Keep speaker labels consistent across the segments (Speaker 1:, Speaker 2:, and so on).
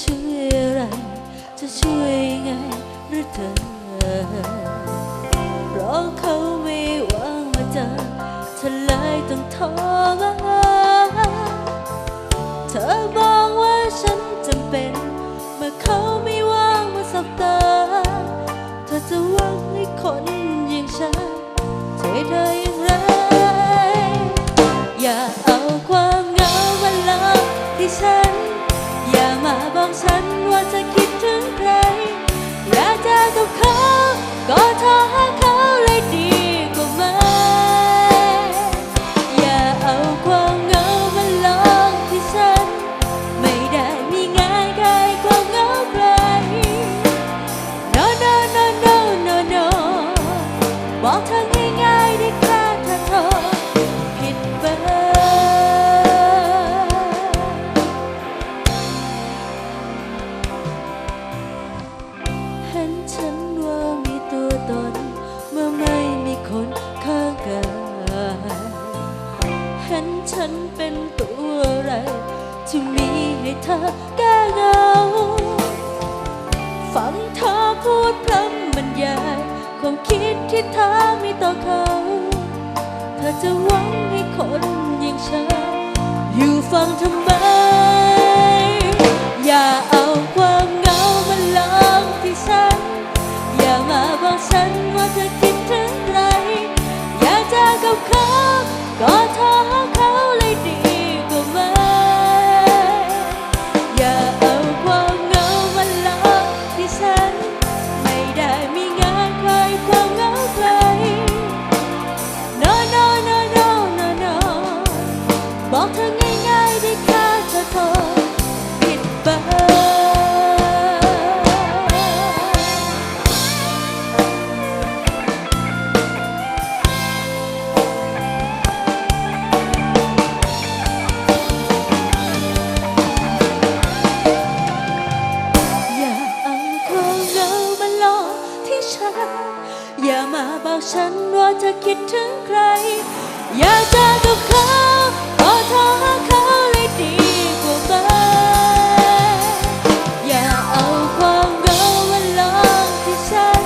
Speaker 1: ช่วยอะไร จะช่วยไงหรือเธอ เพราะเขาไม่วางมาเจอเธอเลยต้องทอมาเธอบอกว่าฉันจำเป็น จะคิดถึงใครอยากจอกับเขาก็โทรหาเขาเลยดีกว่าไหมอย่าเอาความเหงามาลองที่ฉัน ไม่ได้มีงานใครความเหงาใคร no no no no no no บอกเธอง่ายๆได้แค่เธอ เป็นตัวอะไรที่มีให้เธอแก้เหงาฟังเธอพูดพร่ำบรรยายความคิดที่เธอมีต่อเขา เธอจะหวังให้คนอย่างฉันอยู่ฟังทำไม อย่าเอาความเหงามาลองที่ฉัน อย่ามาบอกฉันว่าเธอคิดถึงใครอยากเจอกับเขาก็เขา อย่ามาบอกฉันว่าจะคิดถึงใคร อยากเจอกับเขาขอเธอหาเขาเลยดีกว่าไปอย่าเอาความเหงามาลองที่ฉัน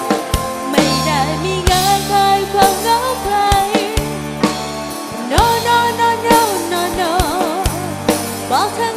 Speaker 1: ไม่ได้มีงานคลยความเหงาใคร no no no no no no บอกเธอ